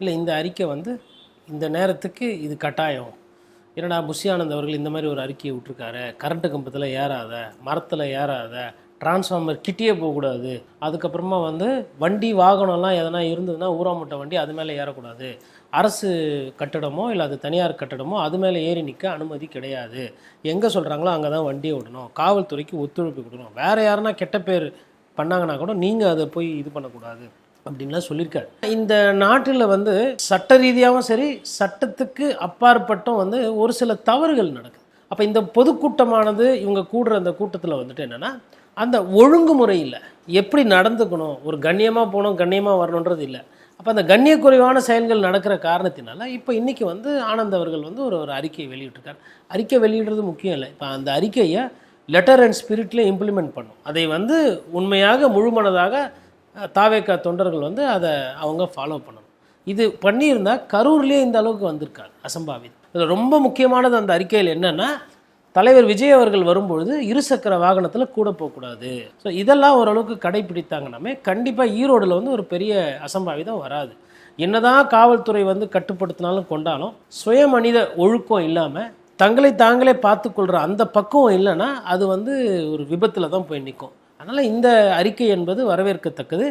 இல்லை இந்த அறிக்கை வந்து இந்த நேரத்துக்கு இது கட்டாயம். என்னடா புஷியானந்த் அவர்கள் இந்த மாதிரி ஒரு அறிக்கையை விட்டுருக்காரு. கரண்ட்டு கம்பத்தில் ஏறாத மரத்தில் ஏறாத டிரான்ஸ்ஃபார்மர் கிட்டே போகக்கூடாது. அதுக்கப்புறமா வந்து வண்டி வாகனம்லாம் எதனா இருந்ததுன்னா ஊராமட்ட வண்டி அது மேலே ஏறக்கூடாது. அரசு கட்டடமோ இல்லை அது தனியார் கட்டடமோ அது மேலே ஏறி நிற்க அனுமதி கிடையாது. எங்கே சொல்கிறாங்களோ அங்கே தான் வண்டியை விடணும். காவல்துறைக்கு ஒத்துழைப்பு கொடுக்கணும். வேறு யாருன்னா கெட்ட பேர் பண்ணாங்கன்னா கூட நீங்கள் அதை போய் இது பண்ணக்கூடாது. அப்படின்லாம் சொல்லியிருக்காரு. இந்த நாட்டில் வந்து சட்ட ரீதியாகவும் சரி சட்டத்துக்கு அப்பாற்பட்டும் வந்து ஒரு சில தவறுகள் நடக்குது. அப்போ இந்த பொதுக்கூட்டமானது இவங்க கூடுற அந்த கூட்டத்தில் வந்துட்டு என்னென்னா அந்த ஒழுங்குமுறை இல்லை. எப்படி நடந்துக்கணும்? ஒரு கண்ணியமாக போகணும் கண்ணியமாக வரணுன்றது இல்லை. அப்போ அந்த கண்ணியக்குறைவான செயல்கள் நடக்கிற காரணத்தினால இப்போ இன்றைக்கி வந்து ஆனந்த் அவர்கள் வந்து ஒரு ஒரு அறிக்கையை வெளியிட்டிருக்கார். அறிக்கை வெளியிடுறது முக்கியம் இல்லை. இப்போ அந்த அறிக்கையை லெட்டர் அண்ட் ஸ்பிரிட்லேயே இம்ப்ளிமெண்ட் பண்ணும். அதை வந்து உண்மையாக முழுமனதாக தாவேக்கா தொண்டர்கள் வந்து அதை அவங்க ஃபாலோ பண்ணணும். இது பண்ணியிருந்தா கரூர்லேயே இந்த அளவுக்கு வந்திருக்காரு அசம்பாவித் இதில் ரொம்ப முக்கியமானது அந்த அறிக்கையில் என்னென்னா தலைவர் விஜய் அவர்கள் வரும்பொழுது இருசக்கர வாகனத்தில் கூட போகக்கூடாது. ஸோ இதெல்லாம் ஓரளவுக்கு கடைபிடித்தாங்கன்னாமே கண்டிப்பாக ஈரோடில் வந்து ஒரு பெரிய அசம்பாவிதம் வராது. என்னதான் காவல்துறை வந்து கட்டுப்படுத்தினாலும் கொண்டாலும் சுய மனித ஒழுக்கம் இல்லாமல் தங்களை தாங்களே பார்த்துக்கொள்கிற அந்த பக்குவம் இல்லைன்னா அது வந்து ஒரு விபத்தில் தான் போய் நிற்கும். அதனால் இந்த அறிக்கை என்பது வரவேற்கத்தக்கது.